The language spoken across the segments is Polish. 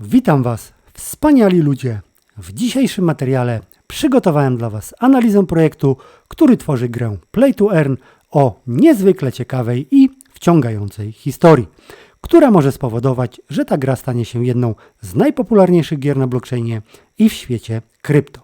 Witam Was, wspaniali ludzie. W dzisiejszym materiale przygotowałem dla Was analizę projektu, który tworzy grę Play to Earn o niezwykle ciekawej i wciągającej historii, która może spowodować, że ta gra stanie się jedną z najpopularniejszych gier na blockchainie i w świecie krypto.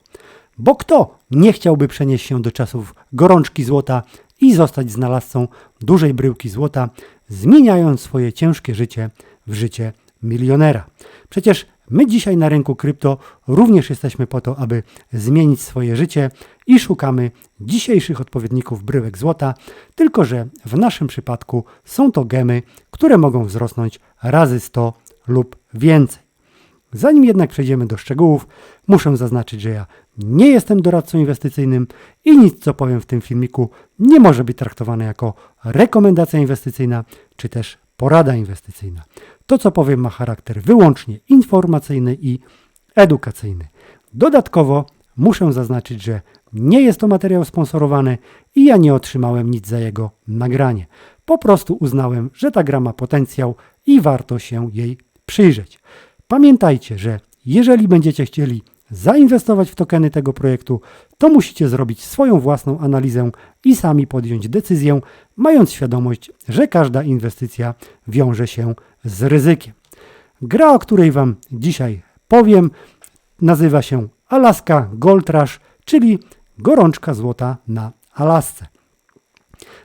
Bo kto nie chciałby przenieść się do czasów gorączki złota i zostać znalazcą dużej bryłki złota, zmieniając swoje ciężkie życie w życie milionera? Przecież my dzisiaj na rynku krypto również jesteśmy po to, aby zmienić swoje życie i szukamy dzisiejszych odpowiedników bryłek złota, tylko że w naszym przypadku są to gemy, które mogą wzrosnąć razy 100 lub więcej. Zanim jednak przejdziemy do szczegółów, muszę zaznaczyć, że ja nie jestem doradcą inwestycyjnym i nic, co powiem w tym filmiku, nie może być traktowane jako rekomendacja inwestycyjna czy też porada inwestycyjna. To, co powiem, ma charakter wyłącznie informacyjny i edukacyjny. Dodatkowo muszę zaznaczyć, że nie jest to materiał sponsorowany i ja nie otrzymałem nic za jego nagranie. Po prostu uznałem, że ta gra ma potencjał i warto się jej przyjrzeć. Pamiętajcie, że jeżeli będziecie chcieli zainwestować w tokeny tego projektu, to musicie zrobić swoją własną analizę i sami podjąć decyzję, mając świadomość, że każda inwestycja wiąże się z ryzykiem. Gra, o której Wam dzisiaj powiem, nazywa się Alaska Gold Rush, czyli gorączka złota na Alasce.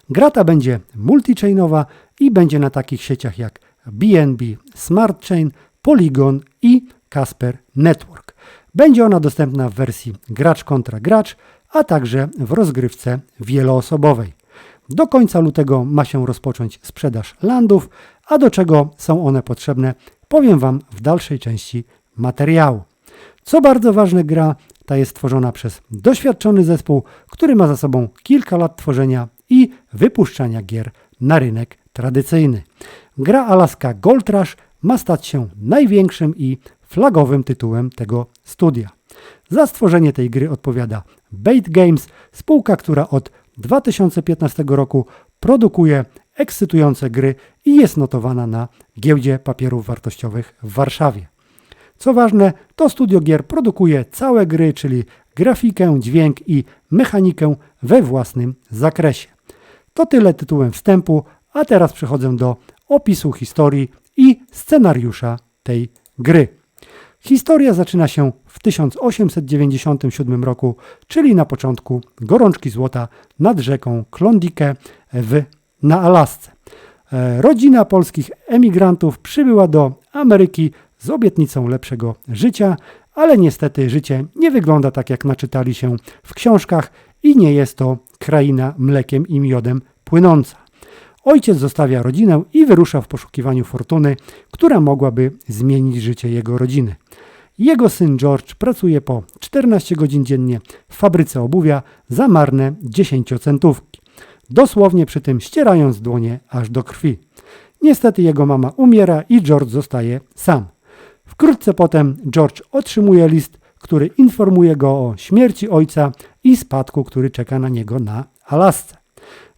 Gra ta będzie multichainowa i będzie na takich sieciach jak BNB Smart Chain, Polygon i Casper Network. Będzie ona dostępna w wersji gracz kontra gracz, a także w rozgrywce wieloosobowej. Do końca lutego ma się rozpocząć sprzedaż landów, a do czego są one potrzebne, powiem Wam w dalszej części materiału. Co bardzo ważne, gra ta jest tworzona przez doświadczony zespół, który ma za sobą kilka lat tworzenia i wypuszczania gier na rynek tradycyjny. Gra Alaska Gold Rush ma stać się największym i flagowym tytułem tego studia. Za stworzenie tej gry odpowiada Bait Games, spółka, która od 2015 roku produkuje ekscytujące gry i jest notowana na giełdzie papierów wartościowych w Warszawie. Co ważne, to studio gier produkuje całe gry, czyli grafikę, dźwięk i mechanikę we własnym zakresie. To tyle tytułem wstępu, a teraz przechodzę do opisu historii i scenariusza tej gry. Historia zaczyna się w 1897 roku, czyli na początku gorączki złota nad rzeką Klondike w, na Alasce. E, Rodzina polskich emigrantów przybyła do Ameryki z obietnicą lepszego życia, ale niestety życie nie wygląda tak, jak naczytali się w książkach i nie jest to kraina mlekiem i miodem płynąca. Ojciec zostawia rodzinę i wyrusza w poszukiwaniu fortuny, która mogłaby zmienić życie jego rodziny. Jego syn George pracuje po 14 godzin dziennie w fabryce obuwia za marne 10-centówki, dosłownie przy tym ścierając dłonie aż do krwi. Niestety jego mama umiera i George zostaje sam. Wkrótce potem George otrzymuje list, który informuje go o śmierci ojca i spadku, który czeka na niego na Alasce.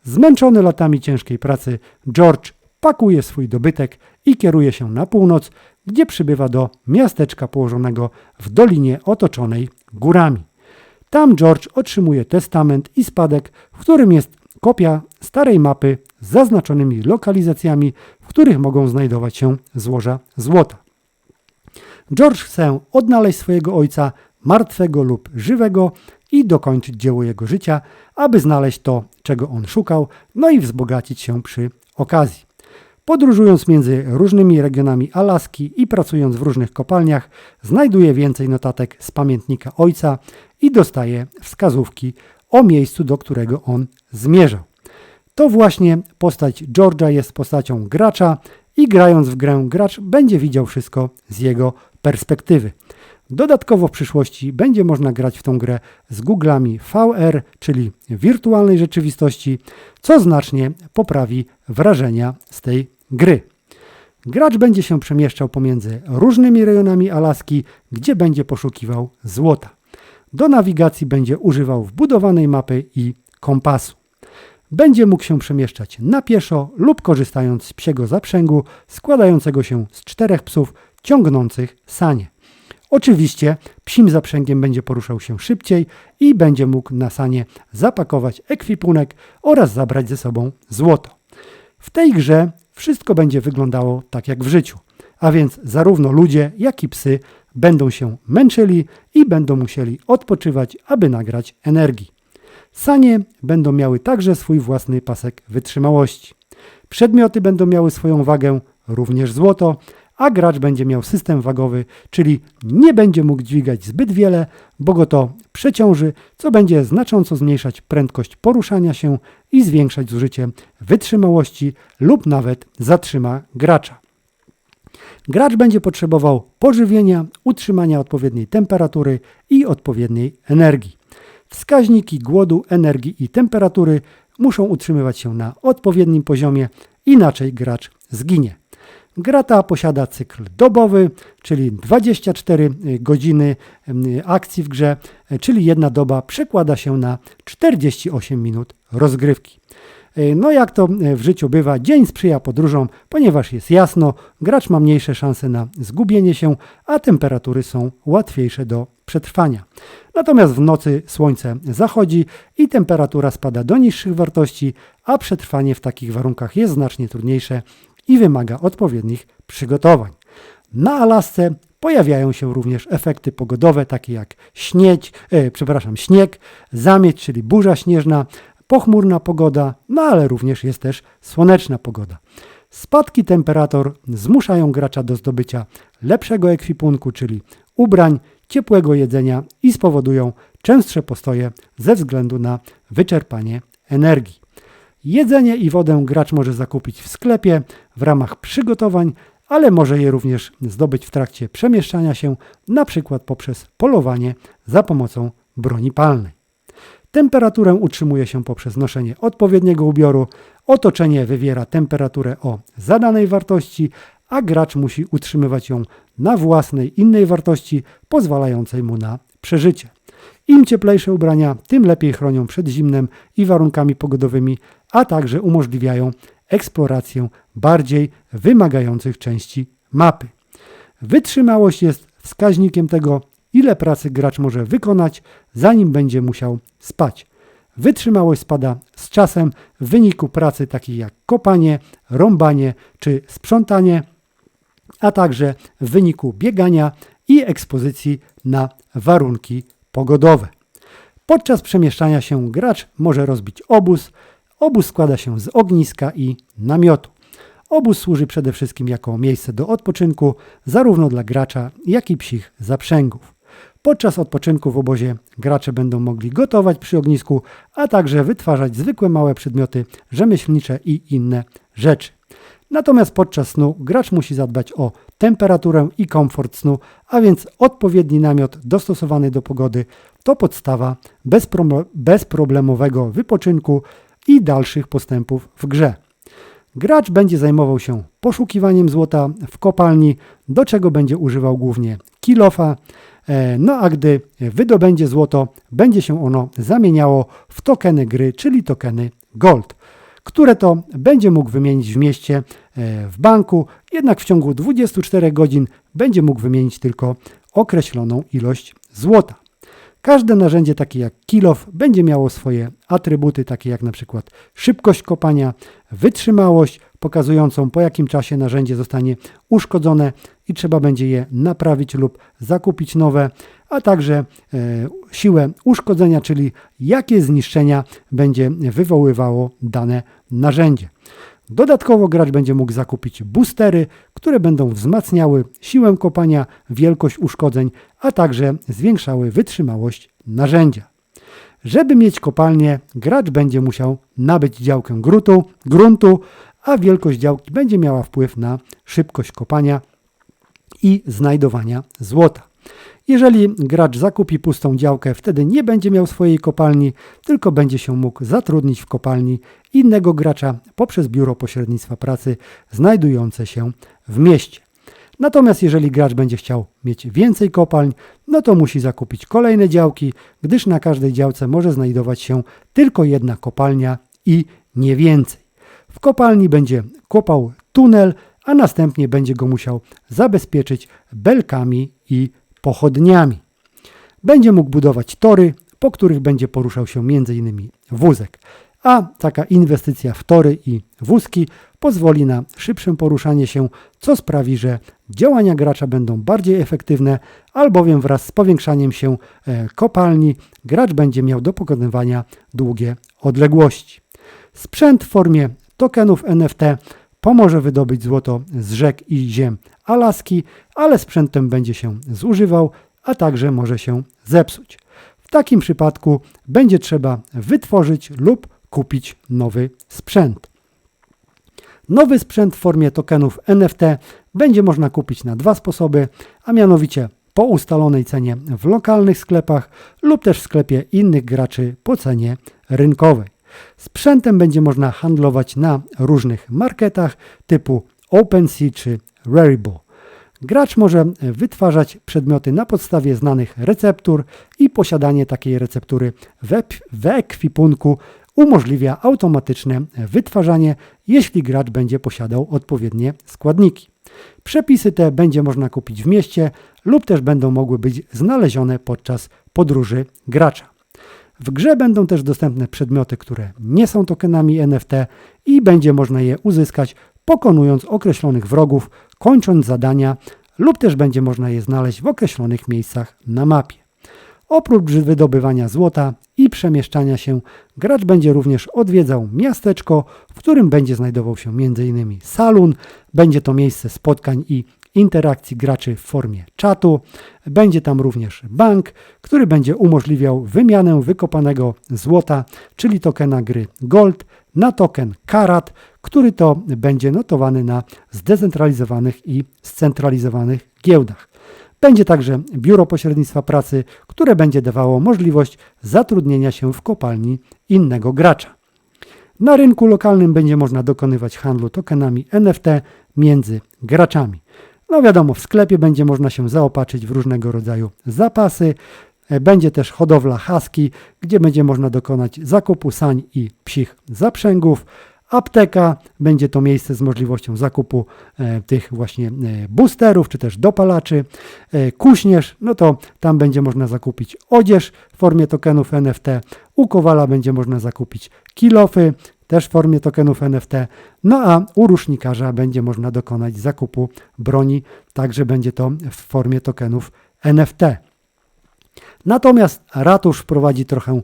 Zmęczony latami ciężkiej pracy, George pakuje swój dobytek i kieruje się na północ, gdzie przybywa do miasteczka położonego w dolinie otoczonej górami. Tam George otrzymuje testament i spadek, w którym jest kopia starej mapy z zaznaczonymi lokalizacjami, w których mogą znajdować się złoża złota. George chce odnaleźć swojego ojca, martwego lub żywego, i dokończyć dzieło jego życia, aby znaleźć to, czego on szukał, no i wzbogacić się przy okazji. Podróżując między różnymi regionami Alaski i pracując w różnych kopalniach, znajduje więcej notatek z pamiętnika ojca i dostaje wskazówki o miejscu, do którego on zmierzał. To właśnie postać George'a jest postacią gracza i grając w grę gracz będzie widział wszystko z jego perspektywy. Dodatkowo w przyszłości będzie można grać w tą grę z Google'ami VR, czyli wirtualnej rzeczywistości, co znacznie poprawi wrażenia z tej gry. Gracz będzie się przemieszczał pomiędzy różnymi rejonami Alaski, gdzie będzie poszukiwał złota. Do nawigacji będzie używał wbudowanej mapy i kompasu. Będzie mógł się przemieszczać na pieszo lub korzystając z psiego zaprzęgu składającego się z czterech psów, ciągnących sanie. Oczywiście psim zaprzęgiem będzie poruszał się szybciej i będzie mógł na sanie zapakować ekwipunek oraz zabrać ze sobą złoto. W tej grze wszystko będzie wyglądało tak jak w życiu, a więc zarówno ludzie, jak i psy będą się męczyli i będą musieli odpoczywać, aby nagrać energii. Sanie będą miały także swój własny pasek wytrzymałości. Przedmioty będą miały swoją wagę, również złoto, a gracz będzie miał system wagowy, czyli nie będzie mógł dźwigać zbyt wiele, bo go to przeciąży, co będzie znacząco zmniejszać prędkość poruszania się i zwiększać zużycie wytrzymałości lub nawet zatrzyma gracza. Gracz będzie potrzebował pożywienia, utrzymania odpowiedniej temperatury i odpowiedniej energii. Wskaźniki głodu, energii i temperatury muszą utrzymywać się na odpowiednim poziomie, inaczej gracz zginie. Gra ta posiada cykl dobowy, czyli 24 godziny akcji w grze, czyli jedna doba przekłada się na 48 minut rozgrywki. No jak to w życiu bywa, dzień sprzyja podróżom, ponieważ jest jasno, gracz ma mniejsze szanse na zgubienie się, a temperatury są łatwiejsze do przetrwania. Natomiast w nocy słońce zachodzi i temperatura spada do niższych wartości, a przetrwanie w takich warunkach jest znacznie trudniejsze i wymaga odpowiednich przygotowań. Na Alasce pojawiają się również efekty pogodowe, takie jak śnieć, e, przepraszam, śnieg, zamieć, czyli burza śnieżna, pochmurna pogoda, no ale również jest też słoneczna pogoda. Spadki temperatur zmuszają gracza do zdobycia lepszego ekwipunku, czyli ubrań, ciepłego jedzenia i spowodują częstsze postoje ze względu na wyczerpanie energii. Jedzenie i wodę gracz może zakupić w sklepie w ramach przygotowań, ale może je również zdobyć w trakcie przemieszczania się, na przykład poprzez polowanie za pomocą broni palnej. Temperaturę utrzymuje się poprzez noszenie odpowiedniego ubioru, otoczenie wywiera temperaturę o zadanej wartości, a gracz musi utrzymywać ją na własnej innej wartości pozwalającej mu na przeżycie. Im cieplejsze ubrania, tym lepiej chronią przed zimnem i warunkami pogodowymi, a także umożliwiają eksplorację bardziej wymagających części mapy. Wytrzymałość jest wskaźnikiem tego, ile pracy gracz może wykonać, zanim będzie musiał spać. Wytrzymałość spada z czasem w wyniku pracy takich jak kopanie, rąbanie czy sprzątanie, a także w wyniku biegania i ekspozycji na warunki pogodowe. Podczas przemieszczania się gracz może rozbić obóz. Obóz składa się z ogniska i namiotu. Obóz służy przede wszystkim jako miejsce do odpoczynku, zarówno dla gracza, jak i psich zaprzęgów. Podczas odpoczynku w obozie gracze będą mogli gotować przy ognisku, a także wytwarzać zwykłe małe przedmioty rzemieślnicze i inne rzeczy. Natomiast podczas snu gracz musi zadbać o temperaturę i komfort snu, a więc odpowiedni namiot dostosowany do pogody to podstawa bezproblemowego wypoczynku i dalszych postępów w grze. Gracz będzie zajmował się poszukiwaniem złota w kopalni, do czego będzie używał głównie kilofa. E, no a gdy wydobędzie złoto, będzie się ono zamieniało w tokeny gry, czyli tokeny gold które to będzie mógł wymienić w mieście e, w banku, jednak w ciągu 24 godzin będzie mógł wymienić tylko określoną ilość złota. Każde narzędzie takie jak kilof będzie miało swoje atrybuty takie jak na przykład szybkość kopania, wytrzymałość pokazującą po jakim czasie narzędzie zostanie uszkodzone i trzeba będzie je naprawić lub zakupić nowe, a także e, siłę uszkodzenia, czyli jakie zniszczenia będzie wywoływało dane narzędzie. Dodatkowo gracz będzie mógł zakupić boostery, które będą wzmacniały siłę kopania, wielkość uszkodzeń, a także zwiększały wytrzymałość narzędzia. Żeby mieć kopalnię, gracz będzie musiał nabyć działkę gruntu, gruntu, a wielkość działki będzie miała wpływ na szybkość kopania i znajdowania złota. Jeżeli gracz zakupi pustą działkę, wtedy nie będzie miał swojej kopalni, tylko będzie się mógł zatrudnić w kopalni innego gracza poprzez biuro pośrednictwa pracy znajdujące się w mieście. Natomiast jeżeli gracz będzie chciał mieć więcej kopalń, no to musi zakupić kolejne działki, gdyż na każdej działce może znajdować się tylko jedna kopalnia i nie więcej. W kopalni będzie kopał tunel, a następnie będzie go musiał zabezpieczyć belkami i pochodniami. Będzie mógł budować tory, po których będzie poruszał się m.in. wózek. A taka inwestycja w tory i wózki pozwoli na szybsze poruszanie się, co sprawi, że działania gracza będą bardziej efektywne, albowiem wraz z powiększaniem się e, kopalni gracz będzie miał do pokonywania długie odległości. Sprzęt w formie tokenów NFT pomoże wydobyć złoto z rzek i ziem Alaski, ale sprzętem będzie się zużywał, a także może się zepsuć. W takim przypadku będzie trzeba wytworzyć lub kupić nowy sprzęt. Nowy sprzęt w formie tokenów NFT będzie można kupić na dwa sposoby, a mianowicie po ustalonej cenie w lokalnych sklepach lub też w sklepie innych graczy po cenie rynkowej. Sprzętem będzie można handlować na różnych marketach typu OpenSea czy Rarible. Gracz może wytwarzać przedmioty na podstawie znanych receptur i posiadanie takiej receptury w ekwipunku umożliwia automatyczne wytwarzanie, jeśli gracz będzie posiadał odpowiednie składniki. Przepisy te będzie można kupić w mieście lub też będą mogły być znalezione podczas podróży gracza. W grze będą też dostępne przedmioty, które nie są tokenami NFT i będzie można je uzyskać pokonując określonych wrogów, kończąc zadania lub też będzie można je znaleźć w określonych miejscach na mapie. Oprócz wydobywania złota i przemieszczania się, gracz będzie również odwiedzał miasteczko, w którym będzie znajdował się m.in. salon, będzie to miejsce spotkań i interakcji graczy w formie czatu. Będzie tam również bank, który będzie umożliwiał wymianę wykopanego złota, czyli tokena gry Gold, na token Karat, który to będzie notowany na zdecentralizowanych i scentralizowanych giełdach. Będzie także biuro pośrednictwa pracy, które będzie dawało możliwość zatrudnienia się w kopalni innego gracza. Na rynku lokalnym będzie można dokonywać handlu tokenami NFT między graczami. No wiadomo, w sklepie będzie można się zaopatrzyć w różnego rodzaju zapasy. Będzie też hodowla haski, gdzie będzie można dokonać zakupu sań i psich zaprzęgów. Apteka będzie to miejsce z możliwością zakupu e, tych właśnie e, boosterów czy też dopalaczy. E, kuśnierz, no to tam będzie można zakupić odzież w formie tokenów NFT. U Kowala będzie można zakupić kilofy, też w formie tokenów NFT. No a u rusznikarza będzie można dokonać zakupu broni, także będzie to w formie tokenów NFT. Natomiast ratusz wprowadzi trochę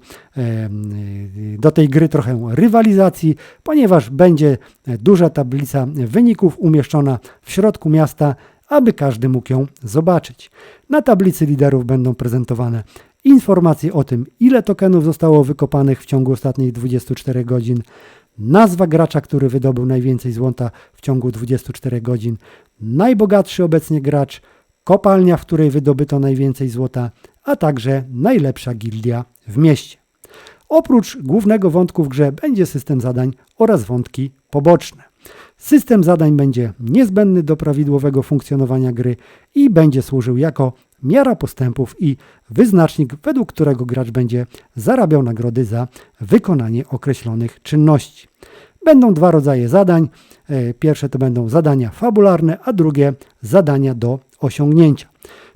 do tej gry trochę rywalizacji, ponieważ będzie duża tablica wyników umieszczona w środku miasta, aby każdy mógł ją zobaczyć. Na tablicy liderów będą prezentowane informacje o tym, ile tokenów zostało wykopanych w ciągu ostatnich 24 godzin, nazwa gracza, który wydobył najwięcej złota w ciągu 24 godzin, najbogatszy obecnie gracz, kopalnia, w której wydobyto najwięcej złota, a także najlepsza gildia w mieście. Oprócz głównego wątku w grze będzie system zadań oraz wątki poboczne. System zadań będzie niezbędny do prawidłowego funkcjonowania gry i będzie służył jako miara postępów i wyznacznik, według którego gracz będzie zarabiał nagrody za wykonanie określonych czynności. Będą dwa rodzaje zadań. E, pierwsze to będą zadania fabularne, a drugie zadania do osiągnięcia.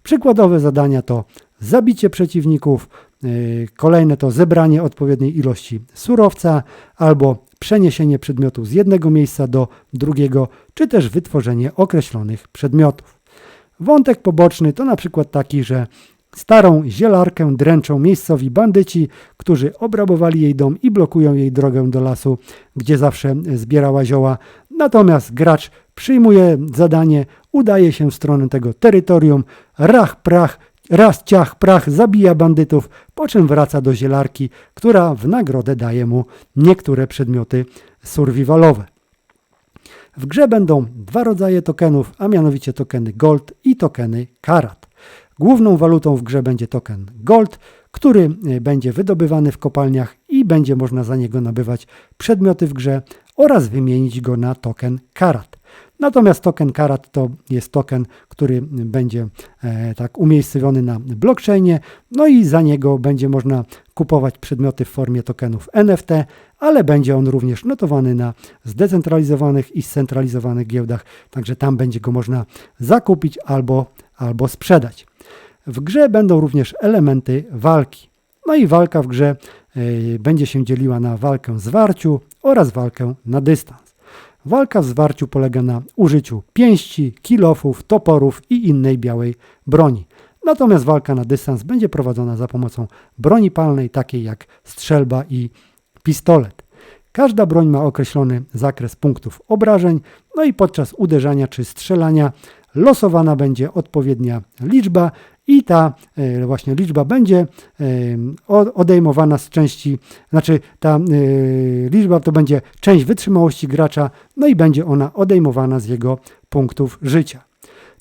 Przykładowe zadania to zabicie przeciwników, e, kolejne to zebranie odpowiedniej ilości surowca albo przeniesienie przedmiotu z jednego miejsca do drugiego, czy też wytworzenie określonych przedmiotów. Wątek poboczny to na przykład taki, że starą zielarkę dręczą miejscowi bandyci, którzy obrabowali jej dom i blokują jej drogę do lasu, gdzie zawsze zbierała zioła. Natomiast gracz przyjmuje zadanie, udaje się w stronę tego terytorium, rach, prach, raz ciach, prach, zabija bandytów, po czym wraca do zielarki, która w nagrodę daje mu niektóre przedmioty survivalowe. W grze będą dwa rodzaje tokenów, a mianowicie tokeny Gold i tokeny Karat. Główną walutą w grze będzie token Gold, który e, będzie wydobywany w kopalniach i będzie można za niego nabywać przedmioty w grze oraz wymienić go na token Karat. Natomiast token Karat to jest token, który będzie e, tak umiejscowiony na blockchainie, no i za niego będzie można kupować przedmioty w formie tokenów NFT, ale będzie on również notowany na zdecentralizowanych i scentralizowanych giełdach, także tam będzie go można zakupić albo, albo sprzedać. W grze będą również elementy walki. No i walka w grze y, będzie się dzieliła na walkę w zwarciu oraz walkę na dystans. Walka w zwarciu polega na użyciu pięści, kilofów, toporów i innej białej broni. Natomiast walka na dystans będzie prowadzona za pomocą broni palnej, takiej jak strzelba i pistolet. Każda broń ma określony zakres punktów obrażeń, no i podczas uderzania czy strzelania losowana będzie odpowiednia liczba i ta e, właśnie liczba będzie e, odejmowana z części, znaczy ta e, liczba to będzie część wytrzymałości gracza, no i będzie ona odejmowana z jego punktów życia.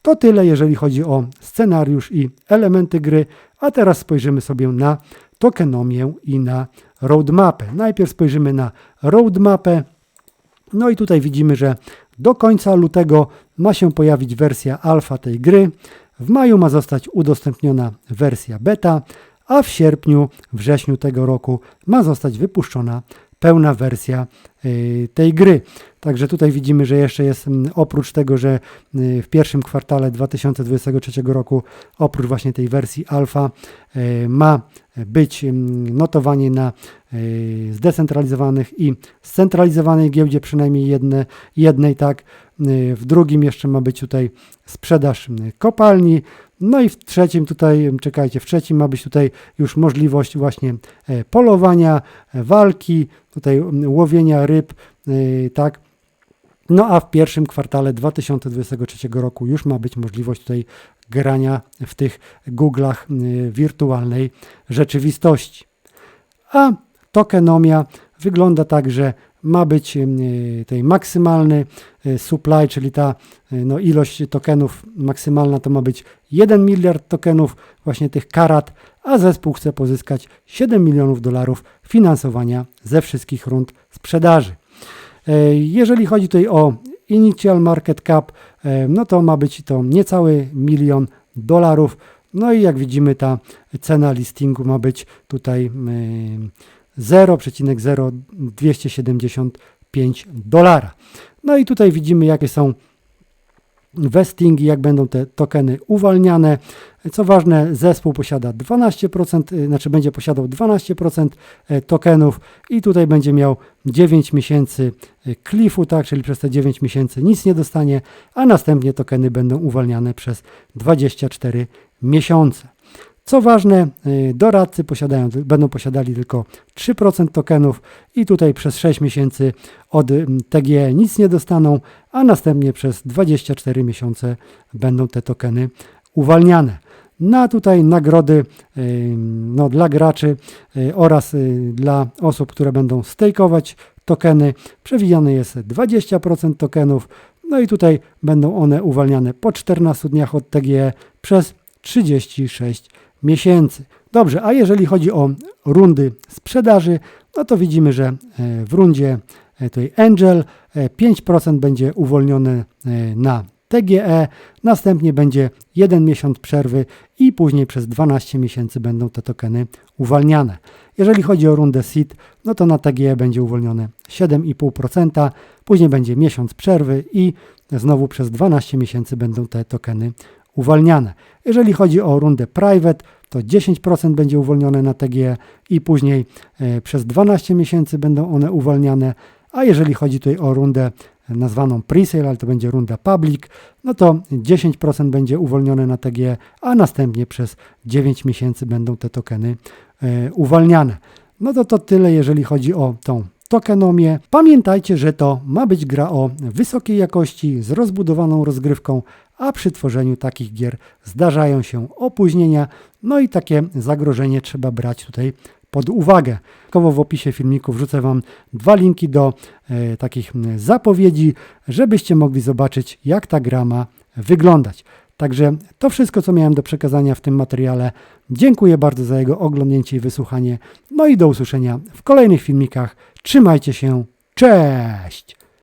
To tyle, jeżeli chodzi o scenariusz i elementy gry, a teraz spojrzymy sobie na tokenomię i na roadmapę. Najpierw spojrzymy na roadmapę. No i tutaj widzimy, że do końca lutego ma się pojawić wersja alfa tej gry. W maju ma zostać udostępniona wersja beta, a w sierpniu, wrześniu tego roku ma zostać wypuszczona pełna wersja y, tej gry. Także tutaj widzimy, że jeszcze jest mm, oprócz tego, że y, w pierwszym kwartale 2023 roku, oprócz właśnie tej wersji alfa, y, ma być mm, notowanie na zdecentralizowanych i scentralizowanej giełdzie, przynajmniej jedne, jednej, tak. W drugim jeszcze ma być tutaj sprzedaż kopalni. No i w trzecim tutaj, czekajcie, w trzecim ma być tutaj już możliwość właśnie e, polowania, e, walki, tutaj łowienia ryb, y, tak. No a w pierwszym kwartale 2023 roku już ma być możliwość tutaj grania w tych Google'ach y, wirtualnej rzeczywistości. A tokenomia wygląda tak, że ma być y, tej maksymalny y, supply, czyli ta y, no, ilość tokenów maksymalna to ma być 1 miliard tokenów, właśnie tych karat, a zespół chce pozyskać 7 milionów dolarów finansowania ze wszystkich rund sprzedaży. E, Jeżeli chodzi tutaj o initial market cap, e, no to ma być to niecały milion dolarów. No i jak widzimy, ta cena listingu ma być tutaj e, 0,0275 dolara. No i tutaj widzimy, jakie są vestingi, jak będą te tokeny uwalniane. Co ważne, zespół posiada 12%, y, znaczy będzie posiadał 12% e, tokenów i tutaj będzie miał 9 miesięcy y, cliffu, tak, czyli przez te 9 miesięcy nic nie dostanie, a następnie tokeny będą uwalniane przez 24 miesiące. Co ważne, y, doradcy posiadają, będą posiadali tylko 3% tokenów i tutaj przez 6 miesięcy od mm, TGE nic nie dostaną, a następnie przez 24 miesiące będą te tokeny uwalniane. Na tutaj nagrody y, no, dla graczy y, oraz dla osób, które będą stakeować tokeny przewidziane jest 20% tokenów. No i tutaj będą one uwalniane po 14 dniach od TGE przez 36 miesięcy. Dobrze, a jeżeli chodzi o rundy sprzedaży, no to widzimy, że e, w rundzie e, tej Angel e, 5% będzie uwolnione e, na TGE, następnie będzie jeden miesiąc przerwy i później przez 12 miesięcy będą te tokeny uwalniane. Jeżeli chodzi o rundę SEED, no to na TGE będzie uwolnione 7,5%, później będzie miesiąc przerwy i znowu przez 12 miesięcy będą te tokeny uwalniane. Jeżeli chodzi o rundę private, to 10% będzie uwolnione na TGE i później e, przez 12 miesięcy będą one uwalniane, a jeżeli chodzi tutaj o rundę nazwaną pre-sale, ale to będzie runda public, no to 10% będzie uwolnione na TGE, a następnie przez 9 miesięcy będą te tokeny e, uwalniane. No to to tyle, jeżeli chodzi o tą tokenomię. Pamiętajcie, że to ma być gra o wysokiej jakości, z rozbudowaną rozgrywką, a przy tworzeniu takich gier zdarzają się opóźnienia, no i takie zagrożenie trzeba brać tutaj pod uwagę. Dodatkowo w opisie filmiku wrzucę Wam dwa linki do e, takich zapowiedzi, żebyście mogli zobaczyć, jak ta gra ma wyglądać. Także to wszystko, co miałem do przekazania w tym materiale. Dziękuję bardzo za jego oglądnięcie i wysłuchanie. No i do usłyszenia w kolejnych filmikach. Trzymajcie się. Cześć!